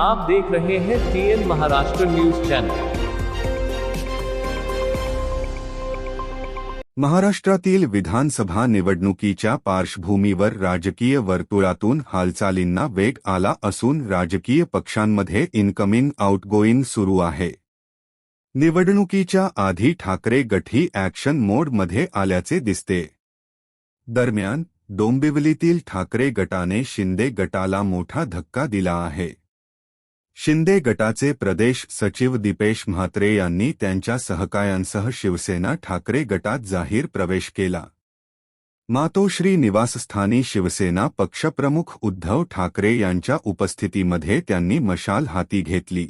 आप देख रहे हैं टीएन महाराष्ट्र न्यूज़ चैनल महाराष्ट्रातील विधानसभा निवडणुकीच्या पार्श्वभूमीवर राजकीय वर्तुळातून हालचालींना वेग आला असून राजकीय पक्षांमध्ये इनकमिंग आउटगोईंग सुरू आहे. निवडणुकीच्या आधी ठाकरे गटही ॲक्शन मोडमध्ये आल्याचे दिसते. दरम्यान, डोंबिवलीतील ठाकरे गटाने शिंदे गटाला मोठा धक्का दिला आहे. शिंदे गटाचे प्रदेश सचिव दीपेश म्हात्रे यांनी त्यांच्या सहकायांसह शिवसेना ठाकरे गटात जाहीर प्रवेश केला. मातोश्री निवासस्थानी शिवसेना पक्षप्रमुख उद्धव ठाकरे यांच्या उपस्थितीमध्ये त्यांनी मशाल हाती घेतली.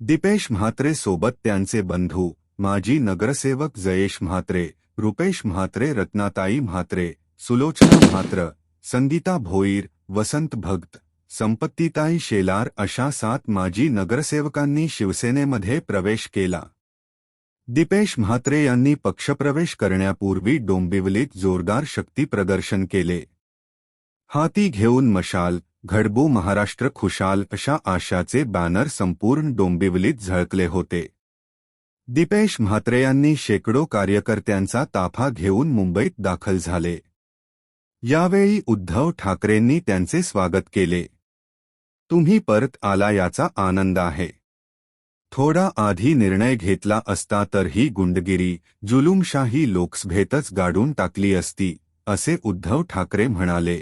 दीपेश म्हात्रे सोबत त्यांचे बंधू, माजी नगरसेवक जयेश म्हात्रे, रुपेश म्हात्रे, रत्नाताई म्हात्रे, सुलोचना म्हात्र, संगीता भोईर, वसंत भक्त संपत्तीताई शेलार अशा सात माजी नगरसेवकांनी शिवसेनेमध्ये प्रवेश केला. दिपेश म्हात्रे यांनी पक्षप्रवेश करण्यापूर्वी डोंबिवलीत जोरदार शक्ती प्रदर्शन केले. हाती घेऊन मशाल घडबू महाराष्ट्र खुशाल अशा आशाचे बॅनर संपूर्ण डोंबिवलीत झळकले होते. दिपेश म्हात्रे यांनी शेकडो कार्यकर्त्यांचा ताफा घेऊन मुंबईत दाखल झाले. यावेळी उद्धव ठाकरेंनी त्यांचे स्वागत केले. तुम्ही परत आला याचा आनंद आहे. थोडा आधी निर्णय घेतला असता तर ही गुंडगिरी जुलूमशाही लोकसभेतच गाडून टाकली असती असे उद्धव ठाकरे म्हणाले.